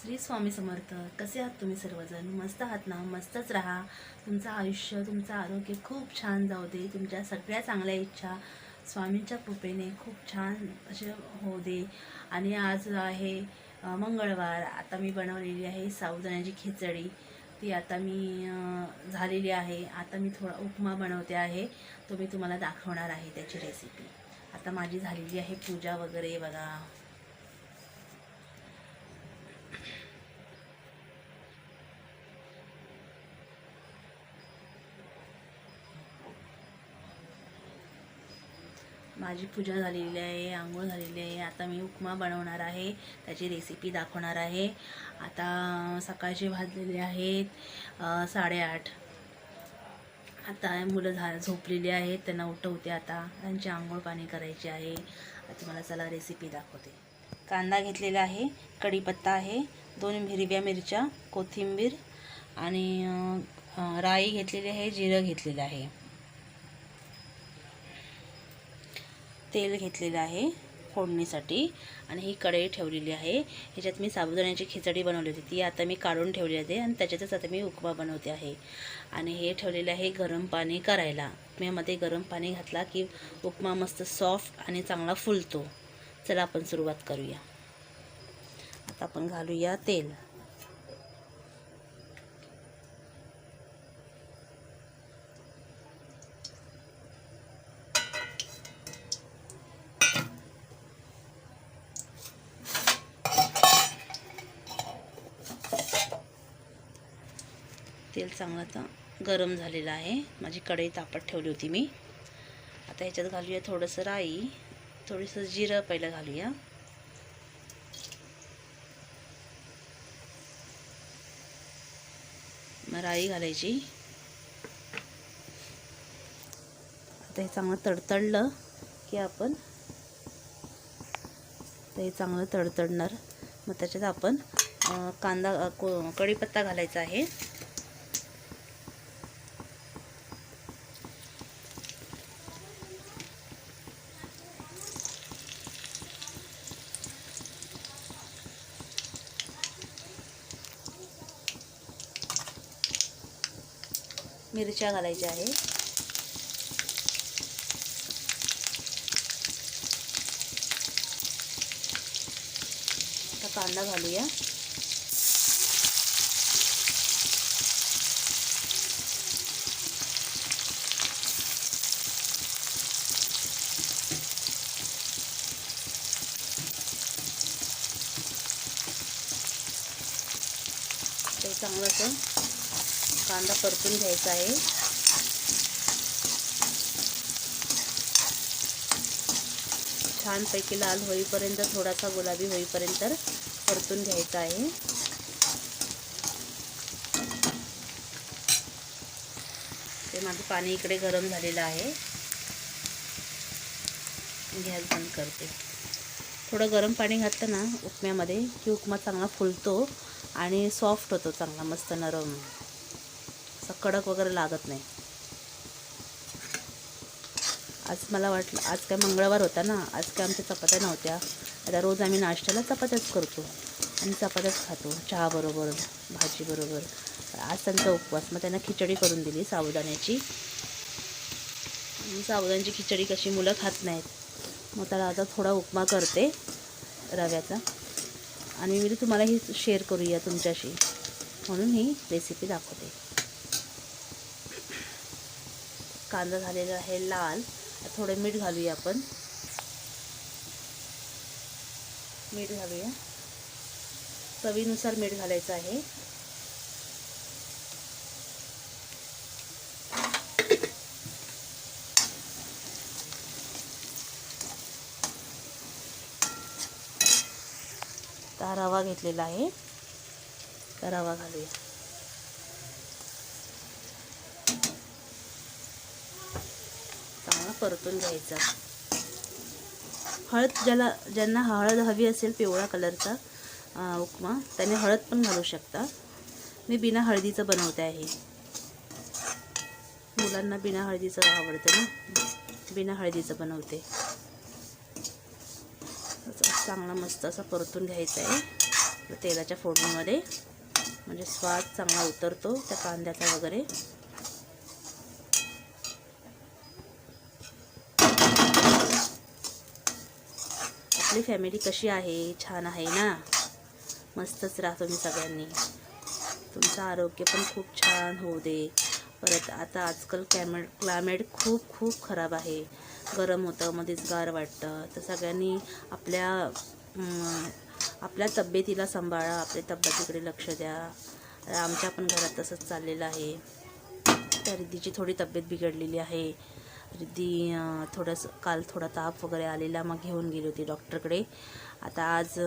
श्री स्वामी समर्थ. कसे आहात तुम्ही सर्वजण? मस्त आहात ना? मस्तच राहा. तुमचं आयुष्य तुमचं आरोग्य खूप छान जाऊ दे. तुमच्या सगळ्या चांगल्या इच्छा स्वामींच्या कृपेने खूप छान असे होऊ दे. आणि आज आहे मंगळवार. आता मी बनवलेली आहे साऊजण्याची खिचडी. ती आता मी झालेली आहे. आता मी थोडा उपमा बनवते आहे. तो मी तुम्हाला दाखवणार आहे त्याची रेसिपी आता माझी झालेली आहे पूजा वगैरे बघा. माझी पूजा झालेली आहे आंघोळ झालेली आहे. आता मी उपमा बनवणार आहे त्याची रेसिपी दाखवणार आहे. आता सकाळचे भाजलेले आहेत साडेआठ. आता मुलं झा झोपलेली आहेत त्यांना उठवते आता. त्यांची आंघोळ पाणी करायची आहे. आता तुम्हाला चला रेसिपी दाखवते. कांदा घेतलेला आहे कढीपत्ता आहे दोन हिरव्या मिरच्या कोथिंबीर आणि राई घेतलेली आहे जिरं घेतलेलं आहे. तेल घेतलेलं आहे फोडणीसाठी आणि ही कढई ठेवलेली आहे. ह्याच्यात मी साबुदाण्याची खिचडी बनवली होती. ती आता मी काढून ठेवली आहे आणि त्याच्यातच आता मी उपमा बनवते आहे. आणि हे ठेवलेलं आहे गरम पाणी करायला. उपम्यामध्ये गरम पाणी घातला की उपमा मस्त सॉफ्ट आणि चांगला फुलतो. चला आपण सुरुवात करूया. आता आपण घालूया तेल. तेल चांगलं आता गरम झालेलं आहे. माझी कढई तापत ठेवली होती मी. आता ह्याच्यात घालूया थोडंसं राई. थोडंसं जिरं पहिलं घालूया. मग राई घालायची. आता हे चांगलं तडतडलं की आपण ते हे चांगलं तडतडणार. मग त्याच्यात आपण कांदा को कढीपत्ता घालायचा आहे. मिरच्या घालायच्या आहे. आता कांदा घालूया. चांगलं असं कांदा परतून घ्यायचा आहे. छानपैकी लाल होईपर्यंत थोडासा गुलाबी होईपर्यंत परतून घ्यायचा आहे. ते माझं पाणी इकडे गरम झालेलं आहे. गॅस बंद करते. थोडं गरम पाणी घातलं ना उपम्यामध्ये की उपमा चांगला फुलतो आणि सॉफ्ट होतो चांगला मस्त नरम. असा कडक वगैरे लागत नाही. आज मला वाटलं आज काय मंगळवार होता ना आज काय आमच्या चपात्या नव्हत्या. आता रोज आम्ही नाश्त्याला चपात्याच करतो आणि चपात्याच खातो चहाबरोबर भाजीबरोबर आज त्यांचा उपवास मग त्यांना खिचडी करून दिली साबुदाण्याची. साबुदाण्याची खिचडी कशी मुलं खात नाहीत. मग त्याला आता थोडा उपमा करते रव्याचा. आणि मी तुम्हाला ही शेअर करूया तुमच्याशी. म्हणून ही रेसिपी दाखवते. कांदा झालेला आहे लाल. थोडं मीठ घालूया आपण. मीठ घालूया. चवीनुसार मीठ घालायचं आहे. रवा घेतलेला आहे. रवा घालूया चांगला परतून घ्यायचा. हळद ज्याला ज्यांना हळद हवी असेल पिवळा कलरचा उपमा त्याने हळद पण घालू शकता. मी बिना हळदीचं बनवते आहे. मुलांना बिना हळदीचं आवडतं ना? बिना हळदीचं बनवते. चांगला मस्त असा परतून घ्यायचा आहे. तेलाच्या फोडणीमध्ये. म्हणजे स्वाद चांगला उतरतो त्या कांद्याचा वगैरे. आपली फॅमिली कशी आहे? छान आहे ना? मस्तच राहतो मी सगळ्यांनी. तुमचं आरोग्य पण खूप छान होऊ दे. परत आता आजकाल क्लायमेट क्लायमेट खूप खूप खराब आहे. गरम होतं मध्येच गार वाटतं. तर सगळ्यांनी आपल्या आपल्या तब्येतीला सांभाळा. आपल्या तब्येतीकडे लक्ष द्या. आमच्या पण घरात तसंच चाललेलं आहे. त्या रिद्धीची थोडी तब्येत बिघडलेली आहे. रिद्धी थोडंसं काल थोडा ताप वगैरे आलेला मग घेऊन गेली होती डॉक्टरकडे. आता आज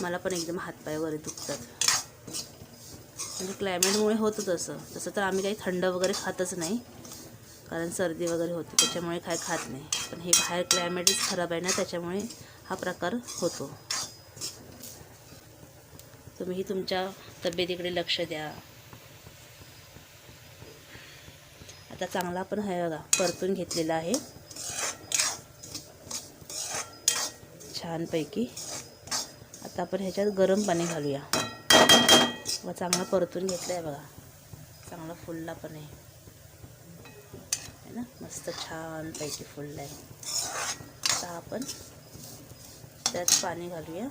मला पण एकदम हातपाय वगैरे दुखतात. म्हणजे क्लायमेटमुळे होतं तसं. तसं तर आम्ही काही थंड वगैरे खातच नाही. कारण सर्दी वगैरे होते त्याच्यामुळे काय खात नाही. पण हे बाहेर क्लायमेटच खराब आहे ना त्याच्यामुळे हा प्रकार होतो. तुम्हीही तुमच्या तब्येतीकडे लक्ष द्या. आता चांगला पण आहे बघा परतून घेतलेला आहे. छानपैकी. आता आपण ह्याच्यात गरम पाणी घालूया. व चांगला परतून घेतलं आहे बघा. चांगला फुलला पण आहे. है ना? मस्त छानपैकी फुलला आहे आता आपण त्यात पाणी घालूया.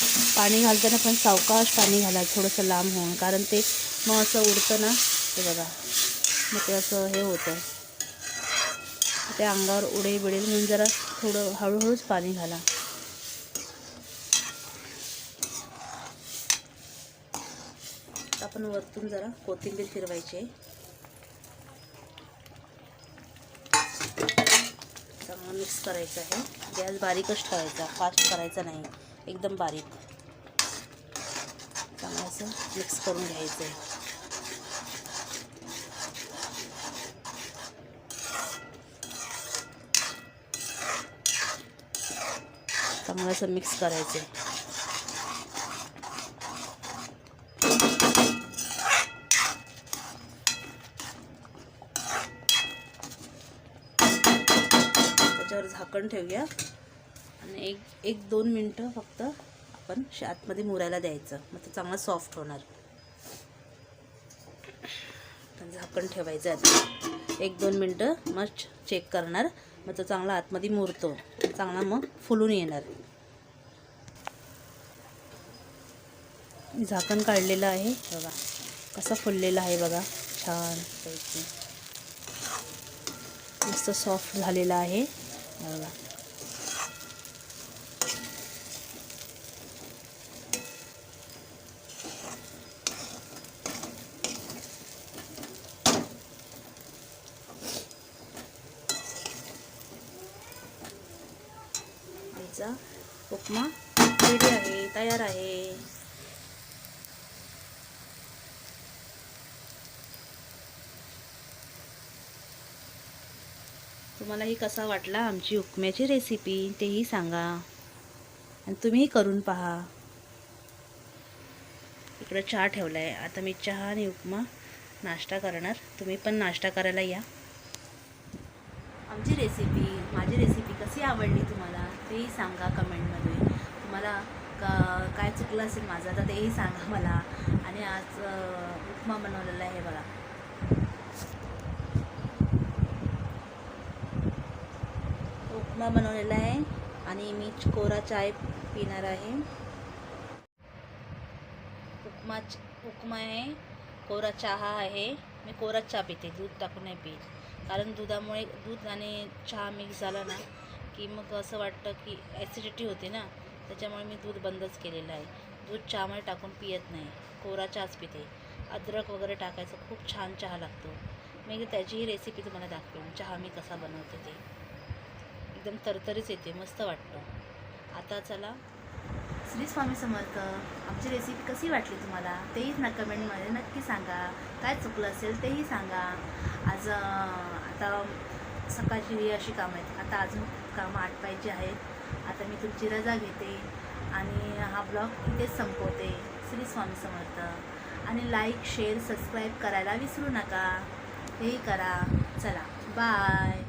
पाणी घालताना पण सावकाश पाणी घाला थोडंसं लांब होऊन. कारण ते मग असं उडतं ना ते बघा. मग ते असं हे होतं. ते अंगावर उडे बिडेल म्हणून जरा थोडं हळूहळूच पाणी घाला. आपण वरतून जरा कोथिंबीर फिरवायची. आहे चांगलं मिक्स करायचं आहे. गॅस बारीकच ठेवायचा फास्ट करायचा नाही. एकदम बारीक. चांगलं असं मिक्स करून घ्यायचं आहे. चांगलं असं मिक्स करायचं आहे. त्याच्यावर झाकण ठेवूया. एक एक दोन मिनटं फक्त आपण आतमध्ये मुरायला द्यायचं. मग ते चांगलं सॉफ्ट होणार. पण झाकण ठेवायचं आहे एक दोन मिनटं मग चेक करणार. मग तो चांगला आतमध्ये मुरतो. चांगला मग फुलून येणार. झाकण काढलेलं आहे. बघा कसं फुललेलं आहे बघा. छान पैकी. मस्त सॉफ्ट झालेलं आहे. बघा. आईचा उपमा रेडी आहे तयार आहे. तुम्हालाही कसा वाटला आमची उपम्याची रेसिपी तेही सांगा. आणि तुम्हीही करून पहा. इकडं चहा ठेवला आहे आता मी चहा आणि उपमा नाश्ता करणार. तुम्ही पण नाश्ता करायला या. आमची रेसिपी माझी रेसिपी कशी आवडली तुम्हाला? तेही सांगा कमेंटमध्ये. तुम्हाला का काय चुकलं असेल माझं तर तेही सांगा मला. आणि आज उपमा बनवलेला आहे बघा. उपमा बनवलेला आहे आणि मी कोरा चाय पिणार आहे. उपमा उपमा आहे. कोरा चहा आहे. मी कोरा चहा पिते दूध टाकून नाही पित. कारण दुधामुळे दूध आणि चहा मिक्स झाला ना की मग असं वाटतं की ॲसिडिटी होते ना त्याच्यामुळे मी दूध बंदच केलेलं आहे. दूध चहामध्ये टाकून पियत नाही. कोरा चहाच पिते. अद्रक वगैरे टाकायचं खूप छान चहा लागतो. मी त्याचीही रेसिपी तुम्हाला दाखवेन. चहा मी कसा बनवते ते. एकदम तरतरीच येते मस्त वाटतं. आता चला. श्री स्वामी समर्थ आमची रेसिपी कशी वाटली तुम्हाला? तेही ना कमेंटमध्ये नक्की सांगा. काय चुकलं असेल तेही सांगा. आज आता सकाळची अशी कामं आहेत. आता अजून कामं आटपायची आहेत. आता मी तुमची रजा घेते आणि हा ब्लॉग इथेच संपवते. श्री स्वामी समर्थ. आणि लाईक शेअर सबस्क्राईब करायला विसरू नका. हेही करा. चला. बाय